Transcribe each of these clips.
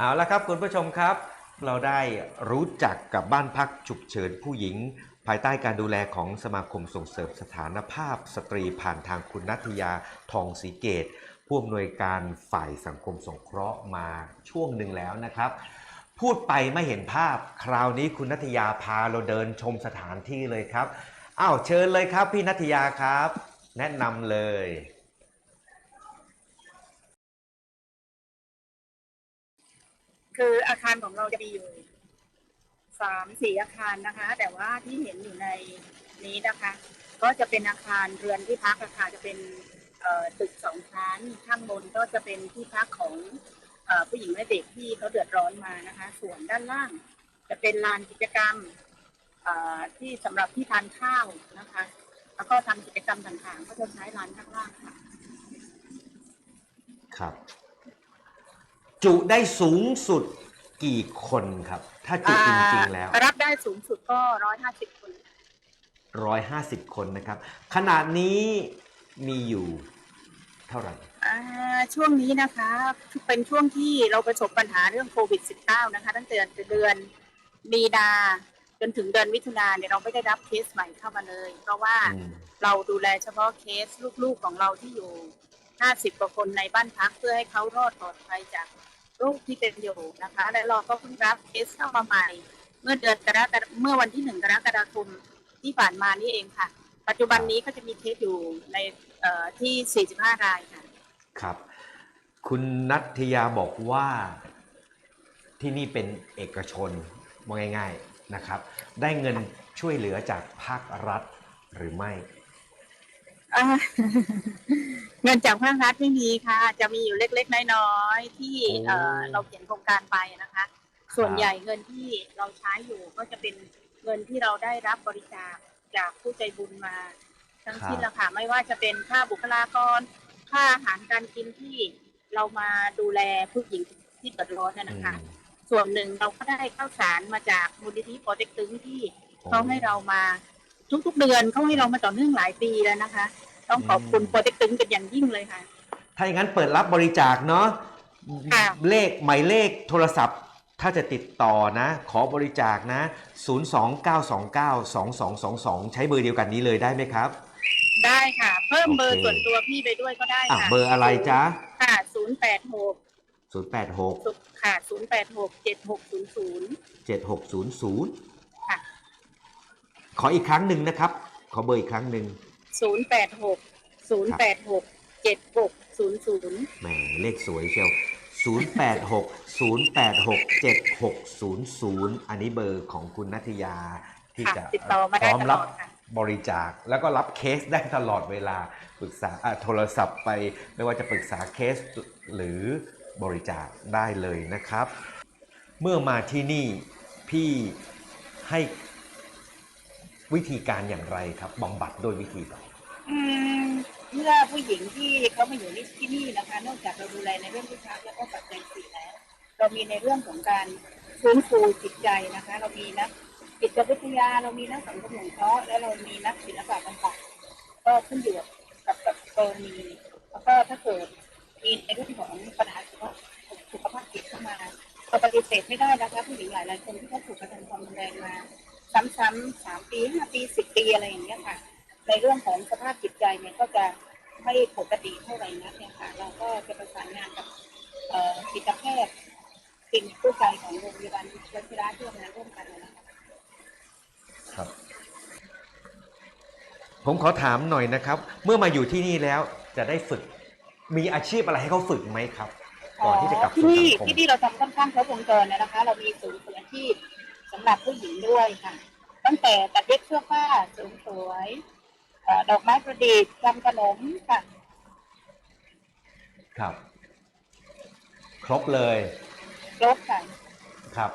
เอาละครับคุณผู้ชมครับ เราได้รู้จักกับบ้านพักฉุกเฉินผู้หญิง ภายใต้การดูแลของสมาคมส่งเสริมสถานภาพสตรีผ่านทางคุณนัทยาทองศรีเกต ผู้อำนวยการฝ่ายสังคมสงเคราะห์มาช่วงหนึ่งแล้วนะครับ พูดไปไม่เห็นภาพ คราวนี้คุณนัทยาพาเราเดินชมสถานที่เลยครับอ้าวเชิญเลยครับ พี่นัทยาครับ แนะนำเลย คืออาคารของเราจะมีอยู่สามสี่อาคารนะคะ แต่ว่าที่เห็นอยู่ในนี้นะคะ ก็จะเป็นอาคารเรือนที่พักอาคารจะเป็นตึกสองชั้นข้างบนก็จะเป็นที่พักของอผู้หญิงและเด็กที่เขาเดือดร้อนมานะคะ ส่วนด้านล่าง จะเป็นลานกิจกรรมที่สำหรับที่ทานข้าวนะคะ แล้วก็ทำกิจกรรมต่างๆ ก็จะใช้ลานข้างล่างค่ะ ครับ จุได้สูงสุดกี่คนครับ ถ้าจุจริงๆแล้วอ่ารับได้สูงสุดก็ร้อยห้าสิบคน150คนนะครับ ขนาดนี้มีอยู่เท่าไหร่อ่าช่วงนี้นะคะเป็นช่วงที่เราประสบปัญหาเรื่องโควิด -19 นะคะ ตั้งแต่เดือนมีนาจนถึงเดือนมิถุนาเนี่ยเราไม่ได้รับเคสใหม่เข้ามาเลย เพราะว่าอืมเราดูแลเฉพาะเคสลูกๆของเราที่อยู่ 50 กว่าคนในบ้านพักเพื่อให้เขารอดปลอดภัยจาก โรคที่เป็นอยู่นะคะ และเราก็เพิ่งรับเคสเข้ามาใหม่ เมื่อเดือนกรกฎาเมื่อวันที่หนึ่งกรกฎาคมที่ผ่านมานี่เองค่ะ ปัจจุบันนี้ก็จะมีเคสอยู่ในเอ่อที่ 45 รายค่ะ ครับ คุณนัทยาบอกว่าที่นี่เป็นเอกชนง่าย ๆนะครับ ได้เงินช่วยเหลือจากภาครัฐหรือไม่ เงินจากภาครัฐไม่มีค่ะ จะมีอยู่เล็กๆน้อยๆที่โอ้เอ่อเราเขียนโครงการไปนะคะ ส่วนใหญ่เงินที่เราใช้อยู่ก็จะเป็นเงินที่เราได้รับบริจาคจากผู้ใจบุญมา ทั้งสิ้นละค่ะไม่ว่าจะเป็นค่าบุคลากร ค่าอาหารการกินที่เรามาดูแลผู้หญิงที่เดือดร้อนน่ะนะคะอืมส่วนหนึ่งเราก็ได้ข้าวสารมาจากมูลนิธิโปรเจกตึงที่เขาให้เรามา ทุก ๆ เดือนเขาให้เรามาต่อเนื่องหลายปีแล้วนะคะ ต้องขอบคุณโปรเจกตึงเป็นอย่างยิ่งเลยค่ะ ถ้าอย่างนั้นเปิดรับบริจาคเนาะค่ะเลขหมายเลขโทรศัพท์ถ้าจะติดต่อนะ ขอบริจาคนะ 029292222 ใช้เบอร์เดียวกันนี้เลยได้ไหมครับ ได้ค่ะ เพิ่มเบอร์โอเคส่วนตัวพี่ไปด้วยก็ได้อะค่ะ เบอร์อะไรจ๊ะ ค่ะศูนย์แปดหก086 ค่ะศูนย์แปดหกเจ็ดหกศูนย์ศูนย์7600ค่ะ ขออีกครั้งหนึ่งนะครับ ขอเบอร์อีกครั้งหนึ่งศูนย์แปดหกศูนย์แปดหกเจ็ดหกศูนย์ศูนย์แหมเลขสวยเชียว086 086 7600อันนี้เบอร์ของคุณนัทยาที่ค่ะจะติดต่อมาพได้ร้อมตลรัอบดค่ะบริจาคแล้วก็รับเคสได้ตลอดเวลาปรึกษาอะโทรศัพท์ไป ไม่ว่าจะปรึกษาเคสหรือบริจาคได้เลยนะครับ เมื่อมาที่นี่พี่ให้ วิธีการอย่างไรครับบำบัดโดยวิธีใดอืมเมื่อผู้หญิงที่เขามาอยู่ที่นี่นะคะนอกจากเราดูแลในเรื่องที่พักแล้วก็ปัจจัยสี่แล้ว เรามีในเรื่องของการฟื้นฟูจิตใจนะคะ เรามีนักจิตวิทยาเรามีนักสังคมสงเคราะห์และเรามีนักศิลปะบำบัดก็ขึ้นอยู่กับกับกรณีแล้วก็ถ้าเกิดมีในเรื่องของปัญหาสุขภาพสุขภาพจิตเข้ามาก็ปฏิเสธไม่ได้นะคะผู้หญิงหลายหลายคนที่เขาถูกกระทำความรุนแรงมา ซ้ำๆสามปีห้าปีสิบปีอะไรอย่างเงี้ยค่ะ ในเรื่องของสภาพจิตใจเนี่ยก็จะไม่ปกติเท่าไหร่นักเนี่ยค่ะ เราก็จะประสานงานกับเอ่อจิตแพทย์สิ่งผู้ใจของโรงพยาบาลวชิระที่ทำงานร่วมกันนะคะครับ ผมขอถามหน่อยนะครับ เมื่อมาอยู่ที่นี่แล้วจะได้ฝึก มีอาชีพอะไรให้เขาฝึกไหมครับ ก่อนที่จะกลับที่สู่นี่สังคมที่นี่เราทำค่อนข้างครบวงจรนะคะ เรามีศูนย์ฝึกอาชีพ สำหรับผู้หญิงด้วยค่ะ ตั้งแต่ตัดเย็บเสื้อผ้าเสริมสวยเอ่อดอกไม้ประดิษฐ์ทำขนมค่ะ ครับ ครบเลยลบค่ะครับ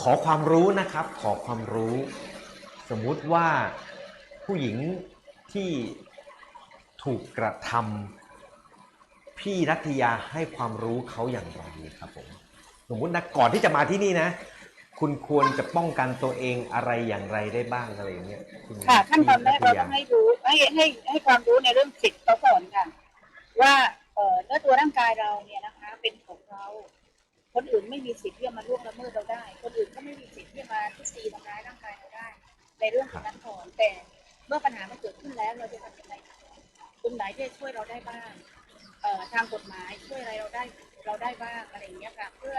ขอความรู้นะครับ ขอความรู้ สมมุติว่าผู้หญิงที่ถูกกระทำพี่รัตยาให้ความรู้เขาอย่างไรครับผม สมมุตินะก่อนที่จะมาที่นี่นะ คุณควรจะป้องกันตัวเองอะไรอย่างไรได้บ้างอะไรอย่างเงี้ยณค่ะขั้นตอนแรกพี่เราต้องให้รู้ให้ให้ให้ความรู้ในเรื่องสิทธิ์เขาก่อนค่ะ ว่าเอ่อเนื้อตัวร่างกายเราเนี่ยนะคะ เป็นของเรา คนอื่นไม่มีสิทธิ์ที่จะมาล่วงละเมิดเราได้ คนอื่นก็ไม่มีสิทธิ์ที่จะมาทุบตีทำร้ายร่างกายเราได้ ในเรื่องของนั้นก่อนแต่เมื่อปัญหามันเกิดขึ้นแล้วเราจะทำยังไงตรงไหนที่จะช่วยเราได้บ้างเอ่อทางกฎหมายช่วยอะไรเราได้เราได้บ้างอะไรอย่างเงี้ยค่ะเพื่อ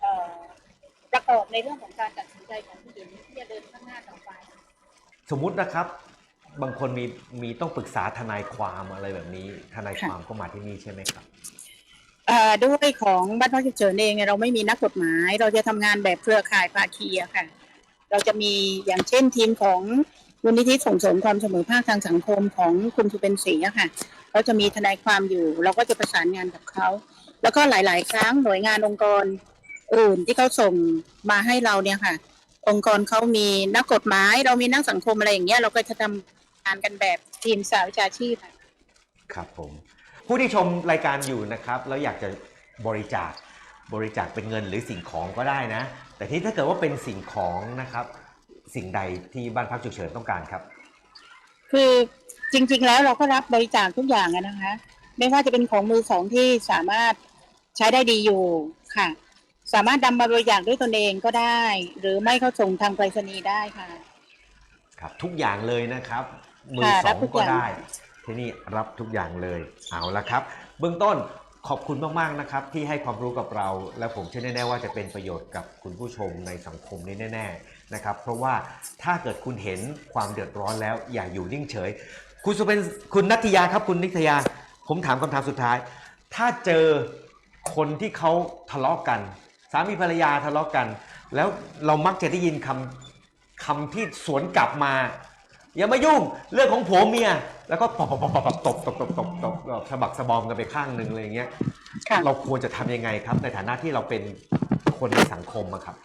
เอ่อ ประกอบในเรื่องของการตัดสินใจของผู้หญิงที่จะเดินข้างหน้าต่อไป สมมุตินะครับ บางคนมีมีต้องปรึกษาทนายความอะไรแบบนี้ ทนายความก็มาที่นี่ใช่ไหมครับเอ่อด้วยของบ้านพักฉุกเฉินเองเนี่ยเราไม่มีนักกฎหมาย เราจะทำงานแบบเครือข่ายภาคีอะค่ะ เราจะมีอย่างเช่นทีมของมูลนิธิส่งเสริมความเสมอภาคทางสังคมของคุณสุเป็นศรีอะค่ะเราจะมีทนายความอยู่ เราก็จะประสานงานกับเขา แล้วก็หลาย ๆ ครั้งหน่วยงานองค์กร อื่นที่เขาส่งมาให้เราเนี่ยค่ะ องค์กรเขามีนักกฎหมาย เรามีนักสังคมอะไรอย่างเงี้ยเราก็จะทำงานกันแบบทีมสาวิชาชีพค่ะครับผม ผู้ที่ชมรายการอยู่นะครับ แล้วอยากจะบริจาคบริจาคเป็นเงินหรือสิ่งของก็ได้นะ แต่ที่ถ้าเกิดว่าเป็นสิ่งของนะครับ สิ่งใดที่บ้านพักฉุกเฉินต้องการครับ คือจริง ๆ แล้วเราก็รับบริจาคทุกอย่างอะนะคะ ไม่ว่าจะเป็นของมือสองที่สามารถใช้ได้ดีอยู่ค่ะ สามารถนำมาบริจาคด้วยตนเองก็ได้ หรือไม่ก็ส่งทางไปรษณีย์ได้ค่ะ ครับทุกอย่างเลยนะครับมือค่ะสรัอบงทุกก็อย่าง ได้ ที่นี่รับทุกอย่างเลยเอาละครับ เบื้องต้นขอบคุณมากๆนะครับ ที่ให้ความรู้กับเรา และผมเชื่อแน่ๆว่าจะเป็นประโยชน์กับคุณผู้ชมในสังคมนี้แน่ๆนะครับ เพราะว่าถ้าเกิดคุณเห็นความเดือดร้อนแล้วอย่าอยู่นิ่งเฉย คุณสุเป็นคุณนัทยาครับ คุณนิตยา ผมถามคำถามสุดท้าย ถ้าเจอคนที่เขาทะเลาะกัน สามีภรรยาทะเลาะกัน แล้วเรามักจะได้ยินคำคำที่สวนกลับมา อย่ามายุ่งเรื่องของผัวเมีย แล้วก็ปอบปอบปอบปอบตบตบตบตบตบตบสะบักสะบอมกันไปข้างหนึ่งอะไรอย่างเงี้ยเราควรจะทำยังไงครับ ในฐานะที่เราเป็นคนในสังคมอะครับ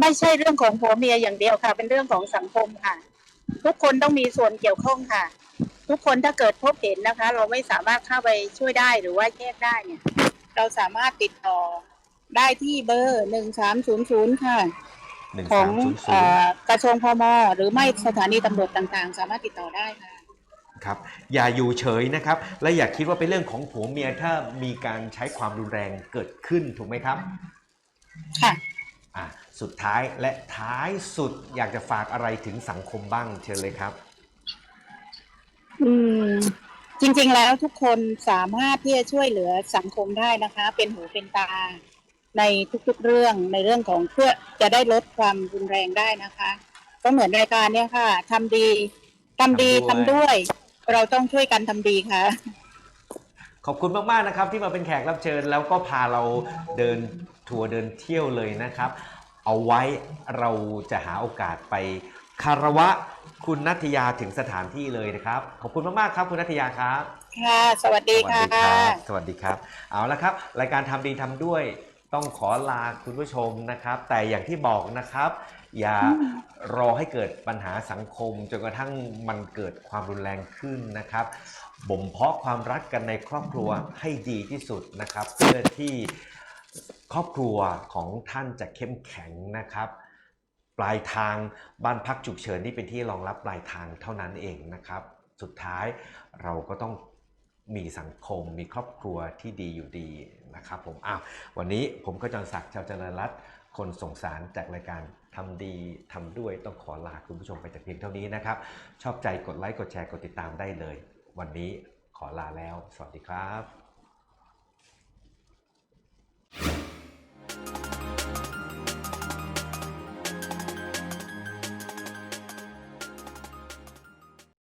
ไม่ใช่เรื่องของผัวเมียอย่างเดียวค่ะ เป็นเรื่องของสังคมค่ะ ทุกคนต้องมีส่วนเกี่ยวข้องค่ะ ทุกคนถ้าเกิดพบเห็นนะคะ เราไม่สามารถเข้าไปช่วยได้หรือว่าแยกได้เนี่ย เราสามารถติดต่อ ได้ที่เบอร์หนึ่งสามศูนย์ศูนย์ค่ะ1ของ3 0เอ่0อกระทรวงพมหรือไม่สถานีตำรวจต่างๆ สามารถติดต่อได้ค่ะ ครับ อย่าอยู่เฉยนะครับ และอย่าคิดว่าเป็นเรื่องของผัวเมียถ้ามีการใช้ความรุนแรงเกิดขึ้นถูกไหมครับ ค่ะ อะสุดท้ายและท้ายสุดอยากจะฝากอะไรถึงสังคมบ้างเชิญเลยครับ อืมจริงๆแล้วทุกคนสามารถที่จะช่วยเหลือสังคมได้นะคะ เป็นหูเป็นตา ในทุกๆเรื่องในเรื่องของเพื่อจะได้ลดความรุนแรงได้นะคะ ก็เหมือนรายการเนี้ยค่ะทำดีทำดีทำทำด้ด้ววยยเราต้องช่วยกันทำดีค่ะ ขอบคุณมาก ๆ นะครับ ที่มาเป็นแขกรับเชิญแล้วก็พาเราเดินทัวร์เดินเที่ยวเลยนะครับ เอาไว้เราจะหาโอกาสไปคารวะคุณนัทยาถึงสถานที่เลยนะครับ ขอบคุณมาก ๆ ครับ คุณนัทยาครับ ค่ะ สวัสดีค่ะสวัสดีครับ เอาละครับ รายการทำดีทำด้วย ต้องขอลาคุณผู้ชมนะครับ แต่อย่างที่บอกนะครับ อย่ารอให้เกิดปัญหาสังคมจนกระทั่งมันเกิดความรุนแรงขึ้นนะครับบ่มเพาะความรักกันในครอบครัวให้ดีที่สุดนะครับ เพื่อที่ครอบครัวของท่านจะเข้มแข็งนะครับ ปลายทางบ้านพักฉุกเฉินที่เป็นที่รองรับปลายทางเท่านั้นเองนะครับ สุดท้ายเราก็ต้อง มีสังคม มีครอบครัวที่ดีอยู่ดีนะครับผมอ้าววันนี้ผมก็จอนศักดิ์ชาวจริญรัตคนส่งสารจากรายการทำดีทำด้วยต้องขอลาคุณผู้ชมไปจากเพียงเท่านี้นะครับ ชอบใจกดไลค์กดแชร์กดติดตามได้เลย วันนี้ขอลาแล้ว สวัสดีครับ